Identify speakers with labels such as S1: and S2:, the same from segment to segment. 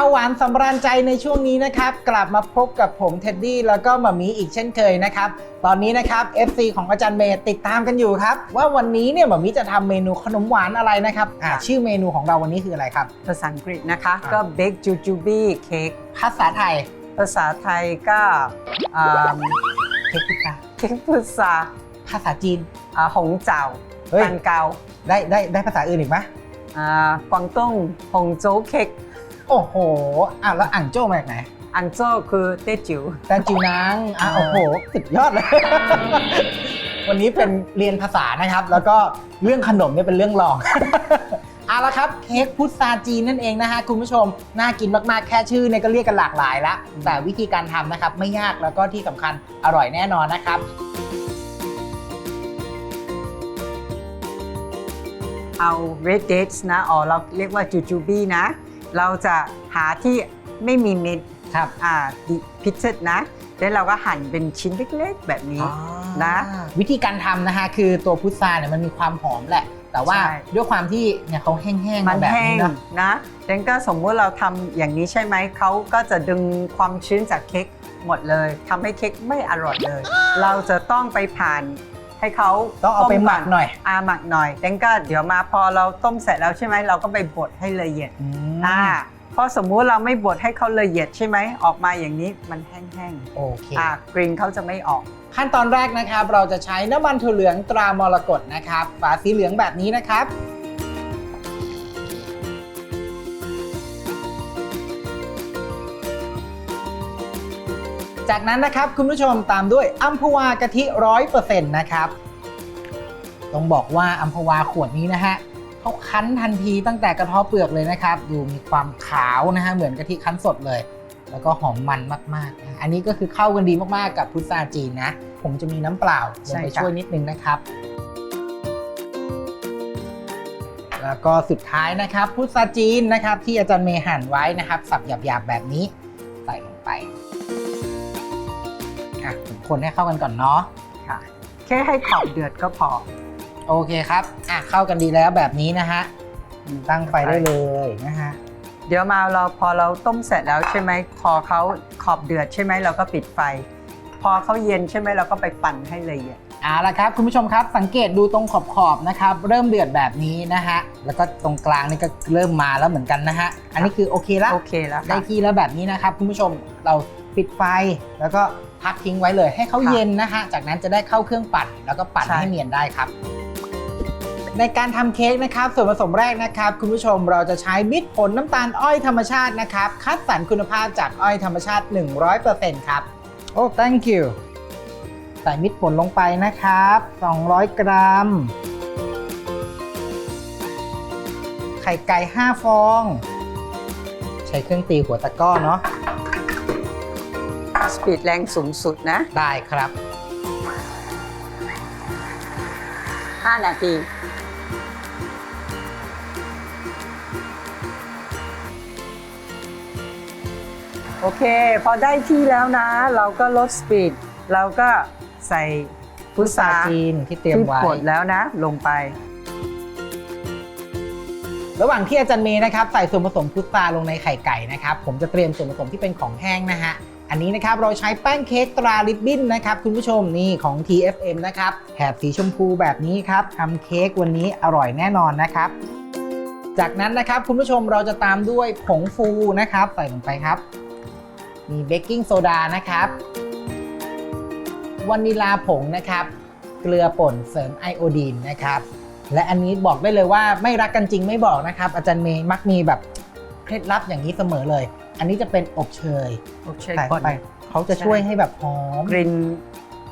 S1: ข้าวหวานสำราญใจในช่วงนี้นะครับ กลับมาพบกับผมเท็ดดี้แล้วก็หมามีอีกเช่นเคยนะครับ ตอนนี้นะครับ FC ของอาจารย์เมย์ติดตามกันอยู่ครับ ว่าวันนี้เนี่ยหมามีจะทำเมนูขนมหวานอะไรนะครับอ่าชื่อเมนูของเราวันนี้คืออะไรครับ
S2: ภาษาอังกฤษนะคะ
S1: อะ
S2: ก็ baked jujube cake
S1: ภาษาไทย
S2: ภาษาไทยก็อ่า
S1: เค้กพิซซ่า
S2: เค้กภาษา
S1: ภาษาจีน
S2: อ่าหงเจ้า
S1: เฮ้ย
S2: ปันเกา
S1: ได้ได้ได้ภาษาอื่นอีกไหม
S2: อ่ากวางตุ้งหงโจ๊กเค้ก
S1: โอ้โหอ้าวแล้วอ่างโจ้มาจากไหน
S2: อันโจ้คือเต้จิ๋ว
S1: แต่จิวนังอะโอ้โหสุดยอดเลย วันนี้เป็นเรียนภาษานะครับ แล้วก็เรื่องขนมเนี่ยเป็นเรื่องรอง เอาละครับเค้กพุทราจีนนั่นเองนะฮะคุณผู้ชม น่ากินมากๆ แค่ชื่อเนี่ยก็เรียกกันหลากหลายแล้วแต่วิธีการทำนะครับไม่ยากแล้วก็ที่สำคัญอร่อยแน่นอนนะครับ
S2: เอา red dates นะอ๋อเราเรียกว่า jujube นะ เราจะหาที่ไม่มีเม็ด
S1: ครับ
S2: อ่าพิเศษนะ แล้วเราก็หั่นเป็นชิ้นเล็กๆแบบนี้นะ
S1: วิธีการทำนะฮะคือตัวพุทราเนี่ยมันมีความหอมแหละ แต่ว่า
S2: ใช่
S1: ด้วยความที่เนี่ยเขาแห้งๆ
S2: มัน
S1: มาแบบ
S2: แห้
S1: นี้
S2: ง
S1: เนาะ
S2: นะดังนั้นก็สมมุติเราทำอย่างนี้ใช่ไหมเขาก็จะดึงความชื้นจากเค้กหมดเลยทำให้เค้กไม่อร่อยเลย เราจะต้องไปผ่าน ให้เขา
S1: ต้องเอาไปหมักหน่อย
S2: อาหมักหน่อยดังนั้นก็เดี๋ยวมาพอเราต้มเสร็จแล้วใช่ไหมเราก็ไปบดให้ละเอียด
S1: อืม
S2: อ่าเพราะสมมุติเราไม่บดให้เขาละเอียดใช่ไหมออกมาอย่างนี้มันแห้ง
S1: โอเค
S2: ๆอ่ากลิ่นเขาจะไม่ออก
S1: ขั้นตอนแรกนะครับ เราจะใช้น้ำมันถั่วเหลืองตรามรกตนะครับฝาสีเหลืองแบบนี้นะครับ จากนั้นนะครับคุณผู้ชมตามด้วยอัมพวากะทิร้อยเปอร์เซ็นต์นะครับต้องบอกว่าอัมพวาขวดนี้นะฮะเขาคั้นทันทีตั้งแต่กระเทาะเปลือกเลยนะครับ ดูมีความขาวนะฮะเหมือนกะทิคั้นสดเลย แล้วก็หอมมันมากๆนะอันนี้ก็คือเข้ากันดีมากๆกับพุทราจีนนะ ผมจะมีน้ำเปล่าลงไปช่วยนิดนึงนะครับ แล้วก็สุดท้ายนะครับพุทราจีนนะครับ ที่อาจารย์เมย์หั่นไว้นะครับ สับหยาบๆแบบนี้ใส่ลงไป อะผมคนให้เข้ากันก่อนเนาะ
S2: ค่ะ แค่ให้ขอบเดือดก็พอ
S1: โอเคครับอะเข้ากันดีแล้วแบบนี้นะฮะ
S2: อืม
S1: ตั้งไฟได้เลยนะฮะ
S2: เดี๋ยวมาเราพอเราต้มเสร็จแล้วใช่ไหมพอเขาขอบเดือดใช่ไหมเราก็ปิดไฟ พอเขาเย็นใช่ไหมเราก็ไปปั่นให้ละเอียด
S1: เอาละครับคุณผู้ชมครับสังเกตดูตรงขอบขอบๆนะครับ เริ่มเดือดแบบนี้นะฮะแล้วก็ตรงกลางนี่ก็เริ่มมาแล้วเหมือนกันนะฮะอันนี้คือโอเคละ
S2: โอเคแล้ว
S1: ได้
S2: ค่ะ
S1: ที่แล้วแบบนี้นะครับคุณผู้ชมเราปิดไฟแล้วก็พักทิ้งไว้เลย ให้เขา
S2: ค่ะ
S1: เย็นนะฮะจากนั้นจะได้เข้าเครื่องปั่นแล้วก็ปั่น
S2: ใช่
S1: ให้เนียนได้ครับ ในการทำเค้กนะครับ ส่วนผสมแรกนะครับ คุณผู้ชมเราจะใช้มิตรผลน้ำตาลอ้อยธรรมชาตินะครับ คัดสรรคุณภาพจากอ้อยธรรมชาติ 100%ครับ โอ้ thank you ใส่มิตรผลลงไปนะครับ 200 กรัม ไข่ไก่ 5 ฟอง ใช้เครื่องตีหัวตะกร้อเนาะ
S2: สปีดแรงสูงสุดนะ
S1: ได้ครับ
S2: 5 นาที โอเค พอได้ที่แล้วนะ เราก็ลดสปีด เราก็ ใส่พุทรา
S1: จีนที่เตรียม
S2: ที่
S1: ไว้
S2: ผดแล้วนะ ลงไป
S1: ระหว่างที่อาจารย์เมย์นะครับใส่ส่วนผสมพุทราลงในไข่ไก่นะครับ ผมจะเตรียมส่วนผสมที่เป็นของแห้งนะฮะอันนี้นะครับเราใช้แป้งเค้กตราลิบบิ้นนะครับคุณผู้ชมนี่ของ TFM นะครับแถบสีชมพูแบบนี้ครับทำเค้กวันนี้อร่อยแน่นอนนะครับ จากนั้นนะครับคุณผู้ชมเราจะตามด้วยผงฟูนะครับใส่ลงไปครับ มีเบกกิ้งโซดานะครับ วานิลาผงนะครับ เกลือป่นเสริมไอโอดีนนะครับ และอันนี้บอกได้เลยว่าไม่รักกันจริงไม่บอกนะครับ อาจารย์เมย์มักมีแบบเคล็ดลับอย่างนี้เสมอเลย อันนี้จะเป็นอบเชย
S2: โอเค
S1: ใส่
S2: ก่
S1: เข้า
S2: อน
S1: ไปเขาจะช่วยให้แบบหอม
S2: กลิ่น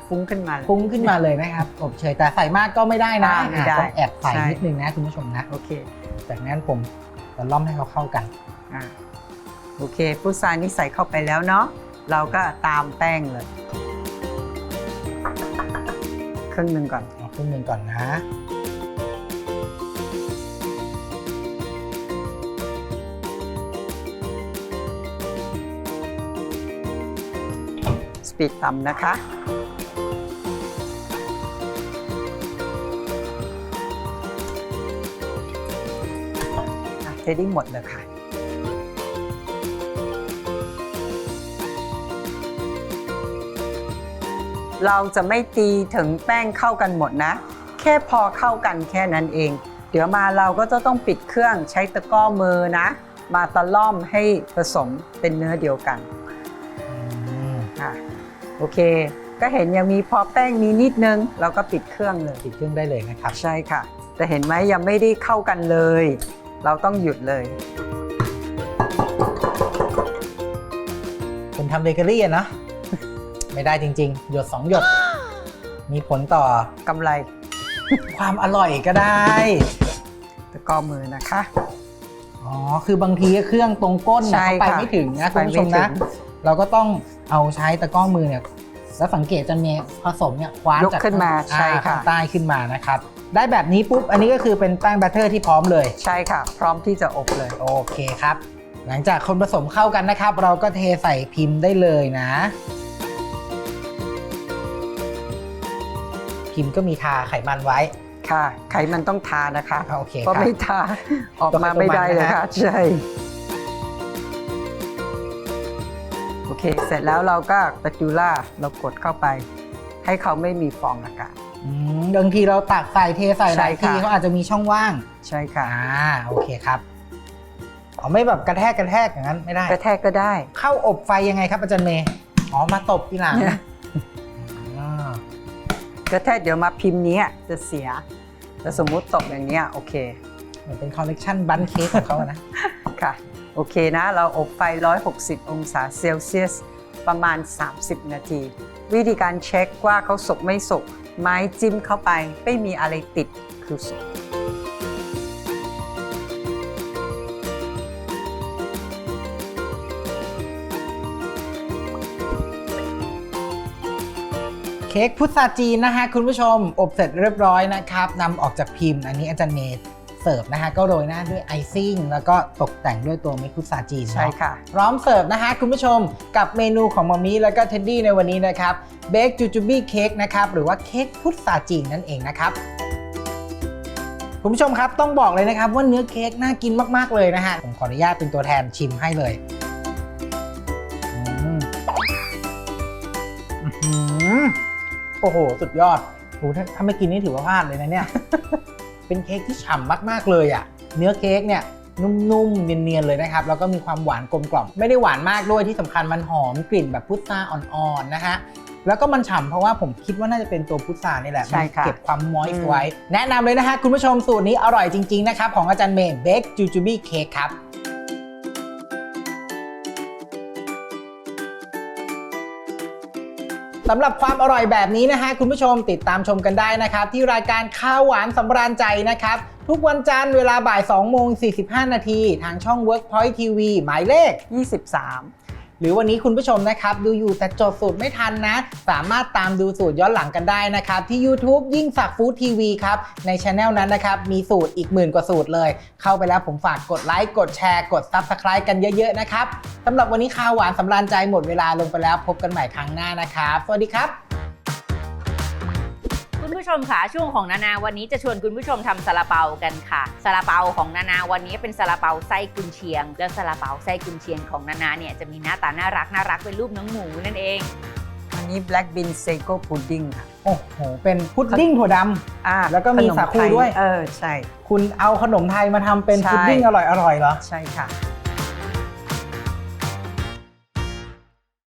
S2: ฟุ้งขึ้นมาเลย
S1: ฟุ้งขึ้นมาเลยนะครับ อบเชยแต่ใส่มากก็ไม่ได้นะ
S2: อ่าไม่ได้
S1: อ่าต้องแอบใส่
S2: ใช่
S1: นิดนึงนะคุณผู้ชมนะ
S2: โอเค
S1: จากนั้นผมจะล่อมให้เขาเข้ากัน
S2: อ่าโอเคพุทรานี่ใส่เข้าไปแล้วเนาะเราก็ตามแป้งเลยค รึ่งหนึ่งก่อน
S1: เอาครึ่งหนึงก่อนนะ
S2: สปีดต่ำนะคะอะเทได้หมดเลยค่ะ เราจะไม่ตีถึงแป้งเข้ากันหมดนะ แค่พอเข้ากันแค่นั้นเอง เดี๋ยวมาเราก็จะต้องปิดเครื่องใช้ตะกร้อมือนะ มาตะล่อมให้ผสมเป็นเนื้อเดียวกัน
S1: อืม
S2: ค่ะโอเค ก็เห็นยังมีพอแป้งมีนิดนึง เราก็ปิดเครื่องเลย
S1: ติดเครื่องได้เลยนะครับ
S2: ใช่ค่ะ แต่เห็นไหมยังไม่ได้เข้ากันเลย เราต้องหยุดเลย
S1: คนทำเบเกอรี่อะเนาะ ไม่ได้จริง ๆ หยดสองหยด มีผลต่อกำ
S2: ไร
S1: ความอร่อยก็ได้
S2: ตะกร้อมือนะคะ
S1: อ๋อ คือบางทีเครื่องตรงก้น
S2: ใช่
S1: นะเขาไป
S2: ค่ะ
S1: ไม่ถึงนะ
S2: ไป
S1: คุณผู้ชม
S2: ไม่ถึ
S1: นะ
S2: ง
S1: เราก็ต้องเอาใช้ตะกร้อมือเนี่ย แล้วสังเกตจะมีผสมเนี่ยคว้าน
S2: ยก
S1: จาก
S2: ขึ้นมา
S1: อ่
S2: ใช่ค่ะ
S1: ข้างใต้ขึ้นมานะครับ ได้แบบนี้ปุ๊บ อันนี้ก็คือเป็นแป้งแบตเตอร์ที่พร้อมเลย
S2: ใช่ค่ะ พร้อมที่จะอบเลย
S1: โอเคครับ หลังจากคนผสมเข้ากันนะครับ เราก็เทใส่พิมพ์ได้เลยนะ พิมพ์ก็มีทาไขมันไว้
S2: ค่ะ ไขมันต้องทานะคะ
S1: โอเค
S2: เพราะ
S1: ครับ
S2: ไม่ทาออกมาไม่ได้เลยค่ะใช่โอเค เสร็จแล้วเราก็ป a จูล่าเรากดเข้าไป ให้เขาไม่มีฟองอากาศ
S1: อืมบางทีเราตักใส่เทใส่หลาย
S2: ใช่
S1: ที
S2: ค่ะ
S1: เขาอาจจะมีช่องว่าง
S2: ใช่ค่ะ
S1: อ่าโอเคครับเอาไม่แบบกระแทกกระแทกอย่างนั้นไม่ได้
S2: กระแทกก็ได้
S1: เข้าอบไฟยังไงครับอาจารย์เมย์อ๋อมาตบทีหลัง
S2: เนี่ย
S1: อ่าก
S2: ระแทกเดี๋ยวมาพิมพ์เนี้ยจะเสีย แต่สมมุติตกอย่างเนี้ยโอเค
S1: เหมือนเป็นคอลเลกชันบันเค้กของเขาอะนะ
S2: ค่ะ โอเคนะ เราอบไฟ 160 องศาเซลเซียส ประมาณ 30 นาที วิธีการเช็คว่าเขาสุกไม่สุกไม้จิ้มเข้าไป ไม่มีอะไรติดคือสุก
S1: ค้กพุทราจีนนะฮะคุณผู้ชมอบเสร็จเรียบร้อยนะครับนำออกจากพิมพ์ อันนี้อาจารย์เมย์เสิร์ฟนะฮะก็โรยหน้าด้วยไอซิ่งแล้วก็ตกแต่งด้วยตัวเม็ดพุทราจีนเนอะ
S2: ใช่ค่ะ
S1: พร้อมเสิร์ฟนะฮะคุณผู้ชมกับเมนูของมามีแล้วก็เท็ดดี้ในวันนี้นะครับเบคจูจูบี้เค้กนะครับหรือว่าเค้กพุทราจีนนั่นเองนะครับ คุณผู้ชมครับต้องบอกเลยนะครับว่าเนื้อเค้กน่ากินมากๆเลยนะฮะผมขออนุญาตเป็นตัวแทนชิมให้เลยอืมอื้อหือ โอ้โห สุดยอดโหถ้าถ้าไม่กินนี่ถือว่าพลาดเลยนะเนี่ย เป็นเค้กที่ฉ่ำมากๆเลยอะ่ะ เนื้อเค้กเนี่ยนุ่มๆ เนียนๆ เลยนะครับ แล้วก็มีความหวานกลมกล่อม ไม่ได้หวานมากด้วยที่สำคัญมันหอมกลิ่นแบบพุทราอ่อนๆ นะฮะ แล้วก็มันฉ่ำเพราะว่าผมคิดว่าน่าจะเป็นตัวพุทรานี่แหละ
S2: ใช่ค่ะ
S1: มันเก็บความมอย
S2: อื
S1: ส์
S2: ม
S1: ไว้ แนะนำเลยนะฮะคุณผู้ชมสูตรนี้อร่อยจริง ๆ นะครับ ของอาจารย์เมย์เบคจูจูบี้เค้กครับ สำหรับความอร่อยแบบนี้นะฮะคุณผู้ชมติดตามชมกันได้นะครับ ที่รายการข้าวหวานสำราญใจนะครับ ทุกวันจันทร์เวลาบ่าย2โมง45 นาทีทางช่อง Workpoint TV หมายเลข
S2: 23
S1: หรือวันนี้คุณผู้ชมนะครับ ดูอยู่แต่จดสูตรไม่ทันนะ สามารถตามดูสูตรย้อนหลังกันได้นะครับ ที่ YouTube ยิ่งสักฟู้ดทีวีครับ ในช anel นั้นนะครับ มีสูตรอีกหมื่นกว่าสูตรเลย เข้าไปแล้วผมฝากกดไลค์กดแชร์ กด s u b สไครต์กันเยอะๆนะครับสำหรับวันนี้ข้าวหวานสำราญใจหมดเวลาลงไปแล้วพบกันใหม่ครั้งหน้านะครับ สวัสดีครับ
S3: คุณผู้ชมค่ะช่วงของนานาวันนี้จะชวนคุณผู้ชมทำซาลาเปากันค่ะซาลาเปาของนานาวันนี้เป็นซาลาเปาไส้กุนเชียง แล้วซาลาเปาไส้กุนเชียงของนานาเนี่ยจะมีหน้าตาน่ารักน่ารักเป็นรูปน้องหมูนั่นเอง
S2: อันนี้ black bean sago pudding ค่ะ
S1: โอ้โห เป็นพุดดิ้งถั่วด
S2: อ่า
S1: แล้วก็มี
S2: ขน
S1: สาคู
S2: ไท
S1: ด้วย
S2: เออ ใช่ำ
S1: คุณเอาขนมไทยมาทำเป็น
S2: ใช่
S1: พุดดิ้งอร่อยๆเหรอ
S2: ใช่ค่ะ